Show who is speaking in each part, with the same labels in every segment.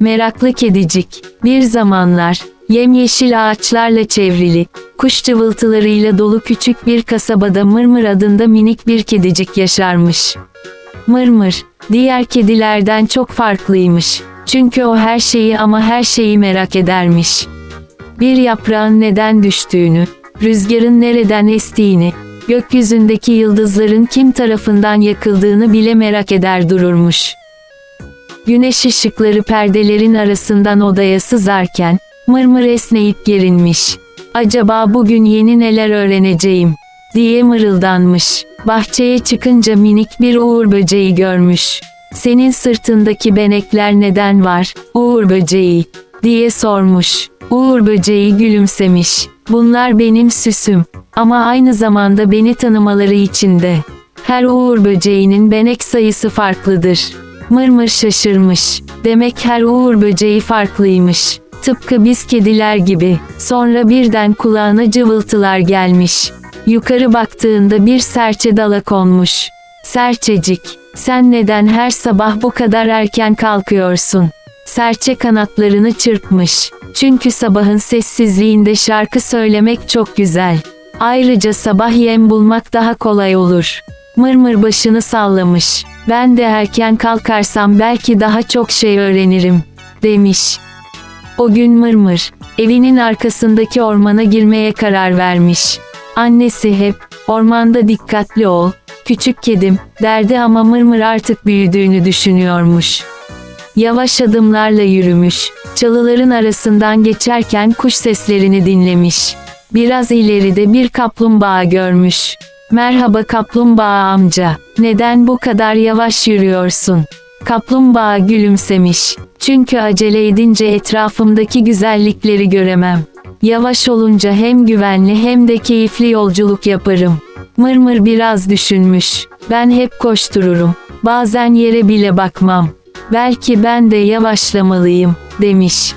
Speaker 1: Meraklı kedicik, bir zamanlar, yemyeşil ağaçlarla çevrili, kuş cıvıltılarıyla dolu küçük bir kasabada Mırmır adında minik bir kedicik yaşarmış. Mırmır, diğer kedilerden çok farklıymış. Çünkü o her şeyi ama her şeyi merak edermiş. Bir yaprağın neden düştüğünü, rüzgarın nereden estiğini, gökyüzündeki yıldızların kim tarafından yakıldığını bile merak eder dururmuş. Güneş ışıkları perdelerin arasından odaya sızarken, mırmır esneyip gerinmiş. Acaba bugün yeni neler öğreneceğim, diye mırıldanmış. Bahçeye çıkınca minik bir uğur böceği görmüş. Senin sırtındaki benekler neden var, uğur böceği, diye sormuş. Uğur böceği gülümsemiş. Bunlar benim süsüm, ama aynı zamanda beni tanımaları için de. Her uğur böceğinin benek sayısı farklıdır. Mırmır şaşırmış. Demek her uğur böceği farklıymış. Tıpkı biz kediler gibi. Sonra birden kulağına cıvıltılar gelmiş. Yukarı baktığında bir serçe dala konmuş. Serçecik, sen neden her sabah bu kadar erken kalkıyorsun? Serçe kanatlarını çırpmış. Çünkü sabahın sessizliğinde şarkı söylemek çok güzel. Ayrıca sabah yem bulmak daha kolay olur. Mırmır başını sallamış. Ben de erken kalkarsam belki daha çok şey öğrenirim, demiş. O gün Mırmır, evinin arkasındaki ormana girmeye karar vermiş. Annesi hep, ormanda dikkatli ol, küçük kedim, derdi ama Mırmır artık büyüdüğünü düşünüyormuş. Yavaş adımlarla yürümüş, çalıların arasından geçerken kuş seslerini dinlemiş. Biraz ileride bir kaplumbağa görmüş. Merhaba kaplumbağa amca, neden bu kadar yavaş yürüyorsun? Kaplumbağa gülümsemiş. Çünkü acele edince etrafımdaki güzellikleri göremem. Yavaş olunca hem güvenli hem de keyifli yolculuk yaparım. Mırmır biraz düşünmüş. Ben hep koştururum. Bazen yere bile bakmam. Belki ben de yavaşlamalıyım, demiş.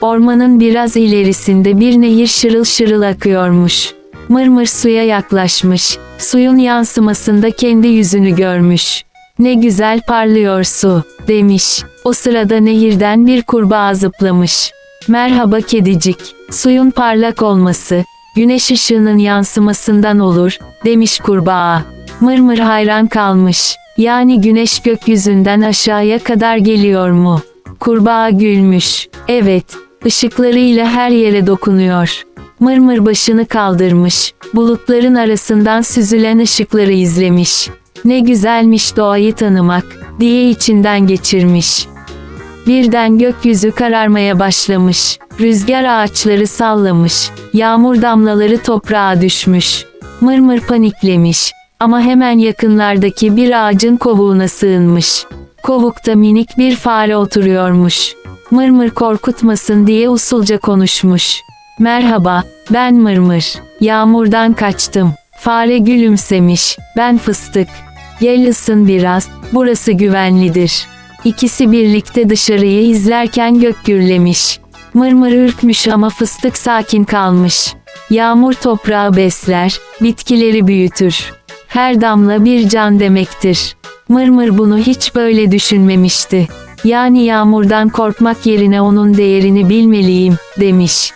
Speaker 1: Ormanın biraz ilerisinde bir nehir şırıl şırıl akıyormuş. Mırmır suya yaklaşmış. Suyun yansımasında kendi yüzünü görmüş. Ne güzel parlıyor su, demiş. O sırada nehirden bir kurbağa zıplamış. Merhaba kedicik. Suyun parlak olması, güneş ışığının yansımasından olur, demiş kurbağa. Mırmır hayran kalmış. Yani güneş gökyüzünden aşağıya kadar geliyor mu? Kurbağa gülmüş. Evet, ışıklarıyla her yere dokunuyor. Mırmır başını kaldırmış, bulutların arasından süzülen ışıkları izlemiş. Ne güzelmiş doğayı tanımak, diye içinden geçirmiş. Birden gökyüzü kararmaya başlamış. Rüzgar ağaçları sallamış. Yağmur damlaları toprağa düşmüş. Mırmır paniklemiş. Ama hemen yakınlardaki bir ağacın kovuğuna sığınmış. Kovukta minik bir fare oturuyormuş. Mırmır korkutmasın diye usulca konuşmuş. Merhaba, ben Mırmır. Yağmurdan kaçtım. Fare gülümsemiş. Ben fıstık. Gel ısın biraz, burası güvenlidir. İkisi birlikte dışarıyı izlerken gök gürlemiş. Mırmır ürkmüş ama fıstık sakin kalmış. Yağmur toprağı besler, bitkileri büyütür. Her damla bir can demektir. Mırmır bunu hiç böyle düşünmemişti. Yani yağmurdan korkmak yerine onun değerini bilmeliyim, demiş.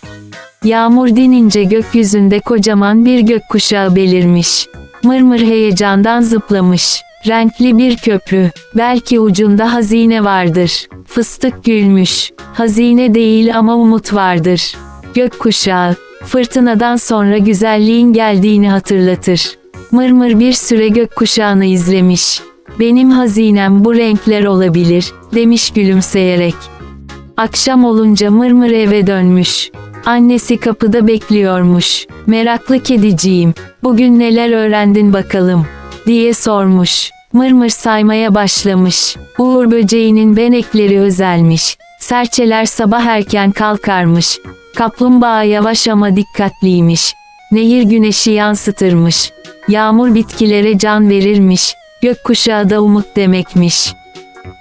Speaker 1: Yağmur dinince gökyüzünde kocaman bir gökkuşağı belirmiş. Mırmır heyecandan zıplamış. Renkli bir köprü. Belki ucunda hazine vardır. Fıstık gülmüş. Hazine değil ama umut vardır. Gökkuşağı, fırtınadan sonra güzelliğin geldiğini hatırlatır. Mırmır bir süre gökkuşağını izlemiş. Benim hazinem bu renkler olabilir, demiş gülümseyerek. Akşam olunca Mırmır eve dönmüş. Annesi kapıda bekliyormuş. Meraklı kediciğim, bugün neler öğrendin bakalım, diye sormuş. Mırmır saymaya başlamış. Uğur böceğinin benekleri özelmiş. Serçeler sabah erken kalkarmış. Kaplumbağa yavaş ama dikkatliymiş. Nehir güneşi yansıtırmış. Yağmur bitkilere can verirmiş. Gökkuşağı da umut demekmiş.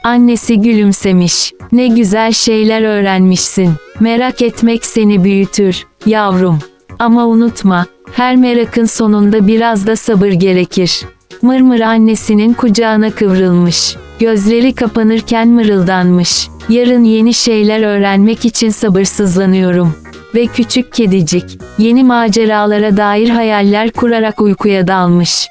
Speaker 1: Annesi gülümsemiş. Ne güzel şeyler öğrenmişsin. Merak etmek seni büyütür, yavrum. Ama unutma, her merakın sonunda biraz da sabır gerekir. Mırmır annesinin kucağına kıvrılmış. Gözleri kapanırken mırıldanmış. Yarın yeni şeyler öğrenmek için sabırsızlanıyorum. Ve küçük kedicik, yeni maceralara dair hayaller kurarak uykuya dalmış.